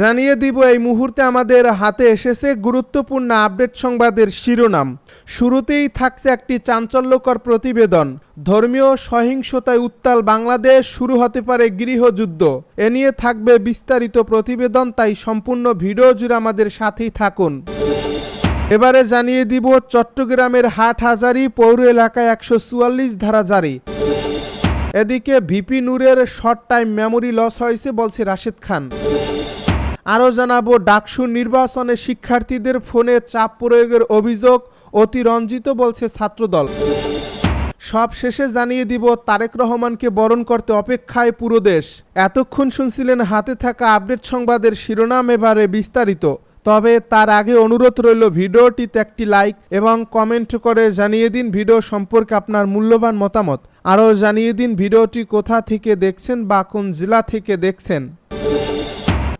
জানিয়ে দিব এই মুহূর্তে আমাদের হাতে এসেছে গুরুত্বপূর্ণ আপডেট সংবাদের শিরোনাম। শুরুতেই থাকছে একটি চাঞ্চল্যকর প্রতিবেদন। ধর্মীয় সহিংসতায় উত্তাল বাংলাদেশ শুরু হতে পারে গৃহযুদ্ধ। এ নিয়ে থাকবে বিস্তারিত প্রতিবেদন, তাই সম্পূর্ণ ভিডিও জুড়ে আমাদের সাথেই থাকুন। এবারে জানিয়ে দিব, চট্টগ্রামের হাট হাজারি পৌর এলাকায় একশো চুয়াল্লিশ ধারা জারি। এদিকে ভিপি নূরের শর্ট টাইম মেমোরি লস হয়েছে, বলছে রাশেদ খান। আরও জানাব, ডাকসু নির্বাচনে শিক্ষার্থীদের ফোনে চাপ প্রয়োগের অভিযোগ অতিরঞ্জিত বলছে ছাত্রদল। সব শেষে জানিয়ে দিব, তারেক রহমানকে বরণ করতে অপেক্ষায় পুরো দেশ। এতক্ষণ শুনছিলেন হাতে থাকা আপডেট সংবাদের শিরোনাম এবারে বিস্তারিত। তবে তার আগে অনুরোধ রইল, ভিডিওটিতে একটি লাইক এবং কমেন্ট করে জানিয়ে দিন ভিডিও সম্পর্কে আপনার মূল্যবান মতামত। আরও জানিয়ে দিন ভিডিওটি কোথা থেকে দেখছেন বা কোন জেলা থেকে দেখছেন।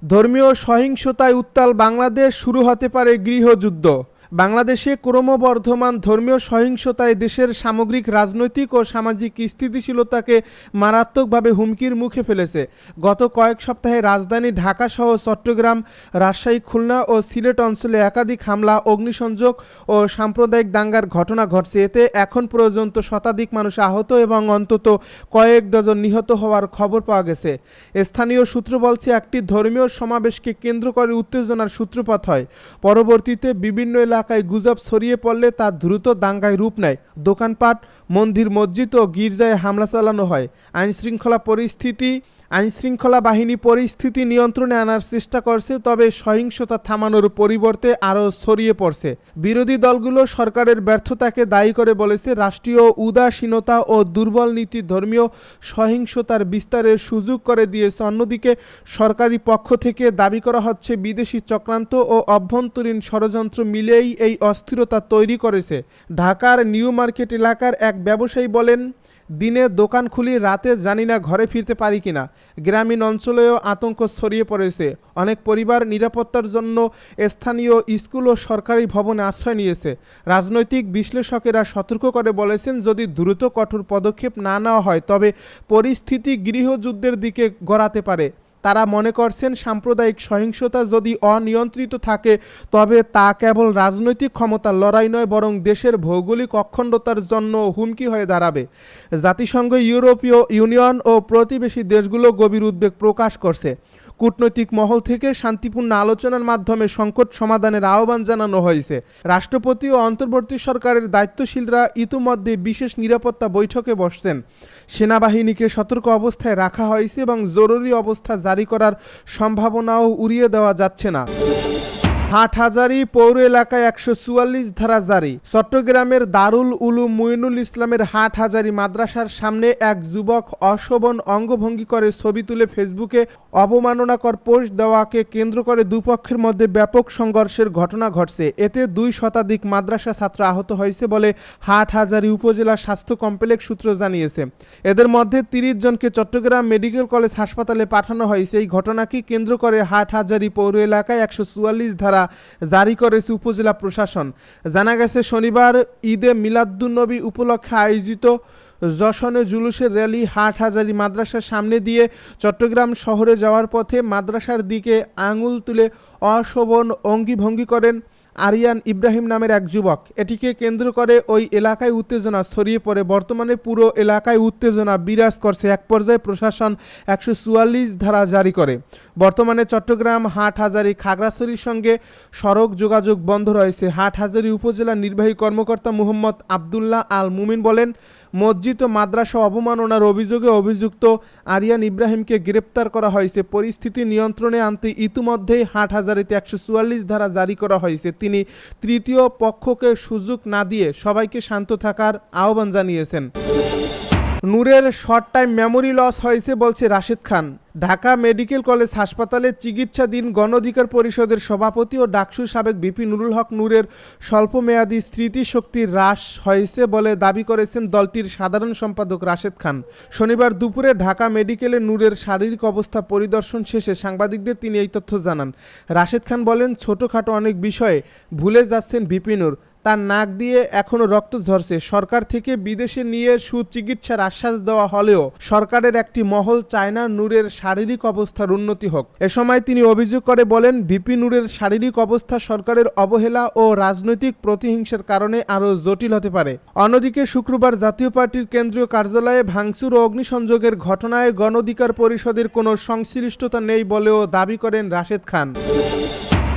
ধর্মীয় সহিংসতায় উত্তাল বাংলাদেশ শুরু হতে পারে গৃহযুদ্ধ। বাংলাদেশে ক্রমবর্ধমান ধর্মীয় সহিংসতায় দেশের সামগ্রিক, রাজনৈতিক ও সামাজিক স্থিতিশীলতাকে মারাত্মকভাবে হুমকির মুখে ফেলেছে। গত কয়েক সপ্তাহে রাজধানী ঢাকাসহ চট্টগ্রাম, রাজশাহী, খুলনা ও সিলেট অঞ্চলে একাধিক হামলা, অগ্নিসংযোগ ও সাম্প্রদায়িক দাঙ্গার ঘটনা ঘটছে। এতে এখন পর্যন্ত শতাধিক মানুষ আহত এবং অন্তত কয়েক ডজন নিহত হওয়ার খবর পাওয়া গেছে। স্থানীয় সূত্র বলছে, একটি ধর্মীয় সমাবেশকে কেন্দ্র করে উত্তেজনার সূত্রপাত হয়। পরবর্তীতে বিভিন্ন এলাকায় গুজব ছড়িয়ে পড়লে তা দ্রুত দাঙ্গায় রূপ নেয়। দোকানপাট, মন্দির, মসজিদ ও গির্জায় হামলা চালানো হয়। আইনশৃঙ্খলা পরিস্থিতি আইনশৃঙ্খলা বাহিনী পরিস্থিতি নিয়ন্ত্রণে আনার চেষ্টা করছে, তবে সহিংসতা থামানোর পরিবর্তে আরও ছড়িয়ে পড়ছে। বিরোধী দলগুলো সরকারের ব্যর্থতাকে দায়ী করে বলেছে, রাষ্ট্রীয় উদাসীনতা ও দুর্বল নীতি ধর্মীয় সহিংসতার বিস্তারের সুযোগ করে দিয়েছে। অন্যদিকে, সরকারি পক্ষ থেকে দাবি করা হচ্ছে, বিদেশি চক্রান্ত ও অভ্যন্তরীণ ষড়যন্ত্র মিলেই এই অস্থিরতা তৈরি করেছে। ঢাকার নিউ মার্কেট এলাকার এক ব্যবসায়ী বলেন দিনে দোকান খুলি, রাতে জানি না ঘরে ফিরতে পারি কিনা। গ্রামীণ অঞ্চলেও আতঙ্ক ছড়িয়ে পড়েছে। অনেক পরিবার নিরাপত্তার জন্য স্থানীয় স্কুল ও সরকারি ভবনে আশ্রয় নিয়েছে। রাজনৈতিক বিশ্লেষকেরা সতর্ক করে বলেছেন, যদি দ্রুত কঠোর পদক্ষেপ না নেওয়া হয়, তবে পরিস্থিতি গৃহযুদ্ধের দিকে গড়াতে পারে। তারা মনে করছেন সাম্প্রদায়িক সহিংসতা যদি অনিয়ন্ত্রিত থাকে, তবে তা কেবল রাজনৈতিক ক্ষমতার লড়াই নয়, বরং দেশের ভৌগোলিক অখণ্ডতার জন্য হুমকি হয়ে দাঁড়াবে। জাতিসংঘ, ইউরোপীয় ইউনিয়ন ও প্রতিবেশী দেশগুলো গভীর উদ্বেগ প্রকাশ করছে। কূটনৈতিক মহল থেকে শান্তিপূর্ণ আলোচনার মাধ্যমে সংকট সমাধানের আহ্বান জানানো হয়েছে। রাষ্ট্রপতি ও অন্তর্বর্তী সরকারের দায়িত্বশীলরা ইতিমধ্যে বিশেষ নিরাপত্তা বৈঠকে বসছেন। সেনাবাহিনীকে সতর্ক অবস্থায় রাখা হয়েছে এবং জরুরি অবস্থা জারি করার সম্ভাবনাও উড়িয়ে দেওয়া যাচ্ছে না। হাটহাজারি পৌর এলাকায় একশো চুয়াল্লিশ ধারা জারি। চট্টগ্রামের দারুল উলুম মুইনুল ইসলামের হাটহাজারি মাদ্রাসার সামনে এক যুবক অশোভন অঙ্গভঙ্গি করে ছবি তুলে ফেসবুকে অবমাননাকর পোস্ট দেওয়াকে কেন্দ্র করে দুপক্ষের মধ্যে ব্যাপক সংঘর্ষের ঘটনা ঘটছে। এতে দুই শতাধিক মাদ্রাসা ছাত্র আহত হয়েছে বলে হাটহাজারি উপজেলা স্বাস্থ্য কমপ্লেক্স সূত্র জানিয়েছে। এদের মধ্যে তিরিশ জনকে চট্টগ্রাম মেডিকেল কলেজ হাসপাতালে পাঠানো হয়েছে। এই ঘটনাকে কেন্দ্র করে হাটহাজারি পৌর এলাকায় একশো চুয়াল্লিশ ধারা জারি করেছে উপজেলা প্রশাসন। জানা গেছে, শনিবার ঈদে মিলাদ্দুন্নবী উপলক্ষে আয়োজিত যশনে জুলুসের র্যালি হাটহাজারি মাদ্রাসার সামনে দিয়ে চট্টগ্রাম শহরে যাওয়ার পথে মাদ্রাসার দিকে আঙুল তুলে অশোভন অঙ্গিভঙ্গি করেন আরিয়ান ইব্রাহিম নামের এক যুবক। এটিকে কেন্দ্র করে ওই এলাকায় উত্তেজনা ছড়িয়ে পড়ে। বর্তমানে পুরো এলাকায় উত্তেজনা বিরাজ করছে। এক পর্যায়ে প্রশাসন একশো চুয়াল্লিশ ধারা জারি করে। বর্তমানে চট্টগ্রাম, হাটহাজারি, খাগড়াছড়ির সঙ্গে সড়ক যোগাযোগ বন্ধ রয়েছে। হাটহাজারি উপজেলা নির্বাহী কর্মকর্তা মুহম্মদ আবদুল্লাহ আল মুমিন বলেন মসজিদ ও মাদ্রাসা অবমাননার অভিযোগে অভিযুক্ত আরিয়ান ইব্রাহিমকে গ্রেপ্তার করা হয়েছে। পরিস্থিতি নিয়ন্ত্রণে আনতে ইতিমধ্যেই হাট হাজারিতে একশো চুয়াল্লিশ ধারা জারি করা হয়েছে। তিনি তৃতীয় পক্ষকে সুযোগ না দিয়ে সবাইকে শান্ত থাকার আহ্বান জানিয়েছেন। নূরের শর্ট টাইম মেমোরি লস হয়েছে বলছে রাশেদ খান। ঢাকা মেডিকেল কলেজ হাসপাতালে চিকিৎসাধীন গণ অধিকার পরিষদের সভাপতি ও ডাকসু সাবেক বিপি নুরুল হক নূরের স্বল্পমেয়াদী স্মৃতিশক্তি হ্রাস হয়েছে বলে দাবি করেছেন দলটির সাধারণ সম্পাদক রাশেদ খান। শনিবার দুপুরে ঢাকা মেডিকেলে নূরের শারীরিক অবস্থা পরিদর্শন শেষে সাংবাদিকদের তিনি এই তথ্য জানান। রাশেদ খান বলেন, ছোটোখাটো অনেক বিষয়ে ভুলে যাচ্ছেন বিপি নূর। তার নাক দিয়ে এখনও রক্ত ঝরছে। সরকার থেকে বিদেশে নিয়ে সুচিকিৎসার আশ্বাস দেওয়া হলেও সরকারের একটি মহল চায় না নূরের শারীরিক অবস্থার উন্নতি হোক। এ সময় তিনি অভিযোগ করে বলেন, ভিপি নূরের শারীরিক অবস্থা সরকারের অবহেলা ও রাজনৈতিক প্রতিহিংসার কারণে আরও জটিল হতে পারে। অন্যদিকে শুক্রবার জাতীয় পার্টির কেন্দ্রীয় কার্যালয়ে ভাঙচুর ও অগ্নিসংযোগের ঘটনায় গণ অধিকার পরিষদের কোনো সংশ্লিষ্টতা নেই বলেও দাবি করেন রাশেদ খান।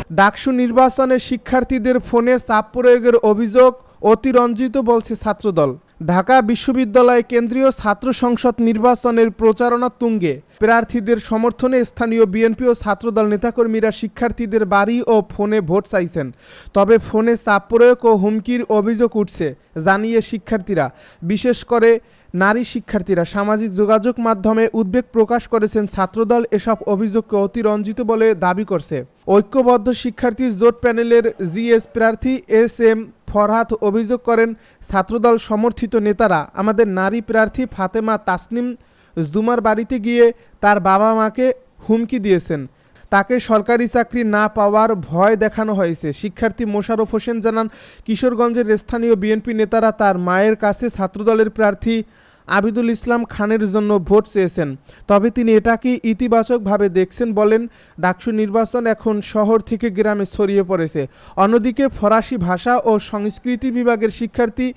ডাকসু নির্বাচনে শিক্ষার্থীদের ফোনে চাপ প্রয়োগের অভিযোগ অতিরঞ্জিত বলছে ছাত্রদল। ঢাকা বিশ্ববিদ্যালয় কেন্দ্রীয় ছাত্র সংসদ নির্বাচনের প্রচারণা তুঙ্গে। প্রার্থীদের সমর্থনে স্থানীয় বিএনপি ও ছাত্রদল নেতাকর্মীরা শিক্ষার্থীদের বাড়ি ও ফোনে ভোট চাইছেন। তবে ফোনে চাপ প্রয়োগ ও হুমকির অভিযোগ উঠছে, জানিয়ে শিক্ষার্থীরা। বিশেষ করে নারী শিক্ষার্থীরা সামাজিক যোগাযোগ মাধ্যমে উদ্বেগ প্রকাশ করেছেন ছাত্রদল এসব অভিযোগকে অতিরঞ্জিত বলে দাবি করছে। ঐক্যবদ্ধ শিক্ষার্থী জোট প্যানেলের জিএস প্রার্থী এস এম ফরহাত অভিযোগ করেন, ছাত্রদল সমর্থিত নেতারা আমাদের নারী প্রার্থী ফাতেমা তাসনিম জুমার বাড়িতে গিয়ে তার বাবা মাকে হুমকি দিয়েছেন। তাকে সরকারি চাকরি না পাওয়ার ভয় দেখানো হয়েছে। শিক্ষার্থী মোশারফ হোসেন জানান, কিশোরগঞ্জের স্থানীয় বিএনপি নেতারা তার মায়ের কাছে ছাত্রদলের প্রার্থী আবিদুল ইসলাম খানের জন্য ভোট চেয়েছেন। তবে তিনি এটাকে ইতিবাচকভাবে দেখছেন বলেন, ডাকসু নির্বাচন এখন শহর থেকে গ্রামে ছড়িয়ে পড়েছে। অন্যদিকে ফরাসি ভাষা ও সংস্কৃতি বিভাগের শিক্ষার্থী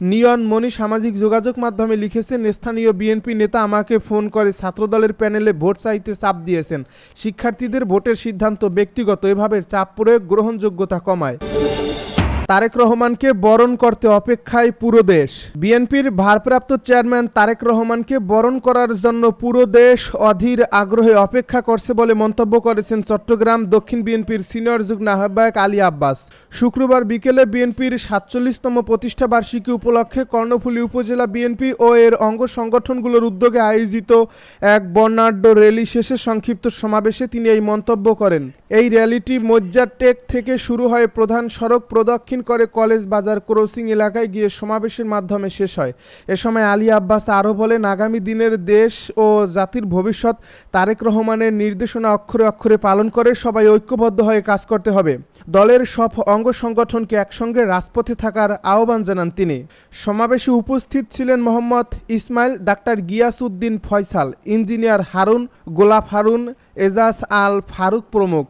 নিয়ন মনি সামাজিক যোগাযোগ মাধ্যমে লিখেছেন, স্থানীয় বিএনপি নেতা আমাকে ফোন করে ছাত্রদলের প্যানেলে ভোট চাইতে চাপ দিয়েছেন। শিক্ষার্থীদের ভোটের সিদ্ধান্ত ব্যক্তিগত। এভাবে চাপ প্রয়োগ গ্রহণযোগ্যতা কমায়। তারেক রহমানকে বরণ করতে অপেক্ষায় পুরো দেশ। বিএনপির ভারপ্রাপ্ত চেয়ারম্যান তারেক রহমানকে বরণ করার জন্য পুরো দেশ অধীর আগ্রহে অপেক্ষা করছে বলে মন্তব্য করেছেন চট্টগ্রাম দক্ষিণ বিএনপির সিনিয়র যুগ্ম আহ্বায়ক আলী আব্বাস। শুক্রবার বিকেলে বিএনপির সাতচল্লিশতম প্রতিষ্ঠা বার্ষিকী উপলক্ষে কর্ণফুলী উপজেলা বিএনপি ও এর অঙ্গ সংগঠনগুলোর উদ্যোগে আয়োজিত এক বর্ণাঢ্য র্যালি শেষে সংক্ষিপ্ত সমাবেশে তিনি এই মন্তব্য করেন। এই র্যালিটি মজ্জারটেক থেকে শুরু হয় প্রধান সড়ক প্রদক্ষিণ করে কলেজ, বাজার, ক্রসিং এলাকায় গিয়ে সমাবেশের মাধ্যমে শেষ হয়। এ সময় আলী আব্বাস আরও বলেন, আগামী দিনের দেশ ও জাতির ভবিষ্যৎ তারেক রহমানের নির্দেশনা অক্ষরে অক্ষরে পালন করে সবাই ঐক্যবদ্ধ হয়ে কাজ করতে হবে। দলের সব অঙ্গ সংগঠনকে একসঙ্গে রাজপথে থাকার আহ্বান জানান তিনি। সমাবেশে উপস্থিত ছিলেন মোহাম্মদ ইসমাইল, ডাক্তার গিয়াস উদ্দিন ফয়সাল, ইঞ্জিনিয়ার হারুন, গোলাপ হারুন, এজাজ আল ফারুক প্রমুখ।